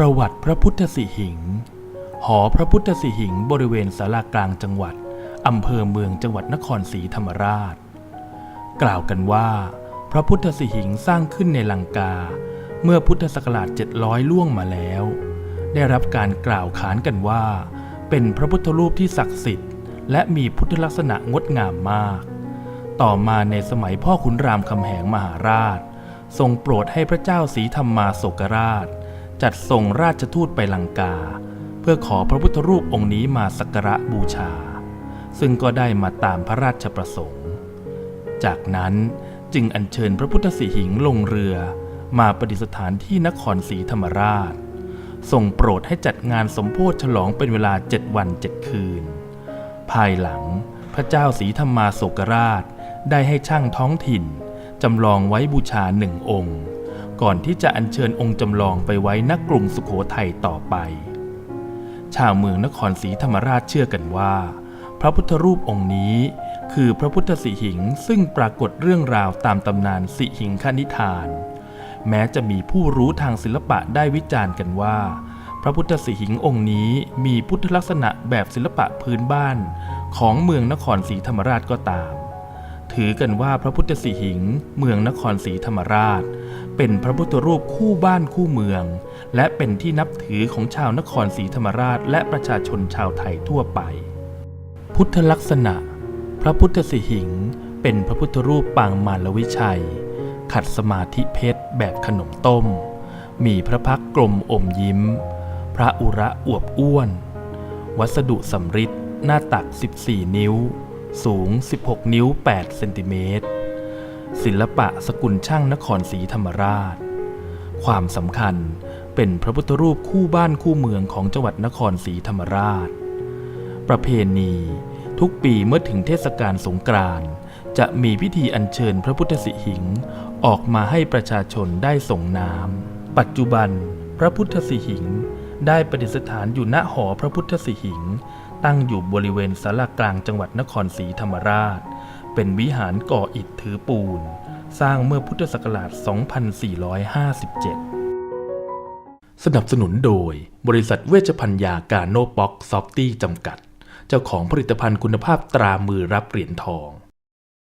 ประวัติพระพุทธสิหิง หอพระพุทธสิหิงบริเวณศาลากลางจังหวัด อำเภอเมืองจังหวัดนครศรีธรรมราช กล่าวกันว่า พระพุทธสิหิงสร้างขึ้นในลังกา เมื่อพุทธศักราช 700 ล่วงมาแล้ว ได้รับการกล่าวขานกันว่า เป็นพระพุทธรูปที่ศักดิ์สิทธิ์ และมีพุทธลักษณะงดงามมาก ต่อมาในสมัยพ่อขุนรามคำแหงมหาราช ทรงโปรดให้พระเจ้าศรีธรรมาโศกราช จัดส่งราชทูตไปลังกา เพื่อขอพระพุทธรูปองค์นี้มาสักการะบูชา ซึ่งก็ได้มาตามพระราชประสงค์ จากนั้นจึงอัญเชิญพระพุทธสิหิงลงเรือ มาประดิษฐานที่นครศรีธรรมราชทรงโปรดให้จัดงานสมโพธิฉลองเป็นเวลาเจ็ดวันเจ็ดคืน ภายหลังพระเจ้าศรีธรรมาโศกราช ได้ให้ช่างท้องถิ่นจำลองไว้บูชาหนึ่งองค์ ก่อนที่จะอัญเชิญองค์จำลองไปไว้ณกกรุงสุขโขทัยต่อไป ชาวเมืองนครศรีธรรมราชเชื่อกันว่า พระพุทธรูปองค์นี้ คือพระพุทธสิหิงซึ่งปรากฏเรื่องราวตามตำนานสิหิงคนิทาน แม้จะมีผู้รู้ทางศิลปะได้วิจารณ์กันว่า พระพุทธสิหิงองค์นี้มีพุทธลักษณะแบบศิลปะพื้นบ้านของเมืองนครศรีธรรมราชก็ตาม ถือกันว่าพระพุทธสิหิง เมืองนครศรีธรรมราช เป็นพระพุทธรูปคู่บ้านคู่เมือง และเป็นที่นับถือของชาวนครศรีธรรมราช และประชาชนชาวไทยทั่วไป พุทธลักษณะ พระพุทธสิหิง เป็นพระพุทธรูปปางมารวิชัย ขัดสมาธิเพชรแบบขนมต้ม มีพระพักตร์กลมอมยิ้ม พระอุระอวบอ้วน วัสดุสำริดหน้าตัก 14 นิ้ว สูง 16 นิ้ว 8 เซนติเมตร ศิลปะสกุลช่างนครศรีธรรมราช ความสำคัญเป็นพระพุทธรูปคู่บ้านคู่เมืองของจังหวัดนครศรีธรรมราช ประเพณีทุกปีเมื่อถึงเทศกาลสงกรานต์จะมีพิธีอัญเชิญพระพุทธสิหิงค์ออกมาให้ประชาชนได้ส่งน้ำปัจจุบัน พระพุทธสิหิงค์ได้ประดิษฐานอยู่ณหอพระพุทธสิหิงค์ตั้งอยู่บริเวณศาลากลางจังหวัดนครศรีธรรมราช เป็นวิหารก่ออิฐถือปูน สร้างเมื่อพุทธศักราช 2457 สนับสนุนโดยบริษัทเวชภันยากาโนบ็อกซอฟตี้จำกัด เจ้าของผลิตภัณฑ์คุณภาพตรามือรับเหรียญทอง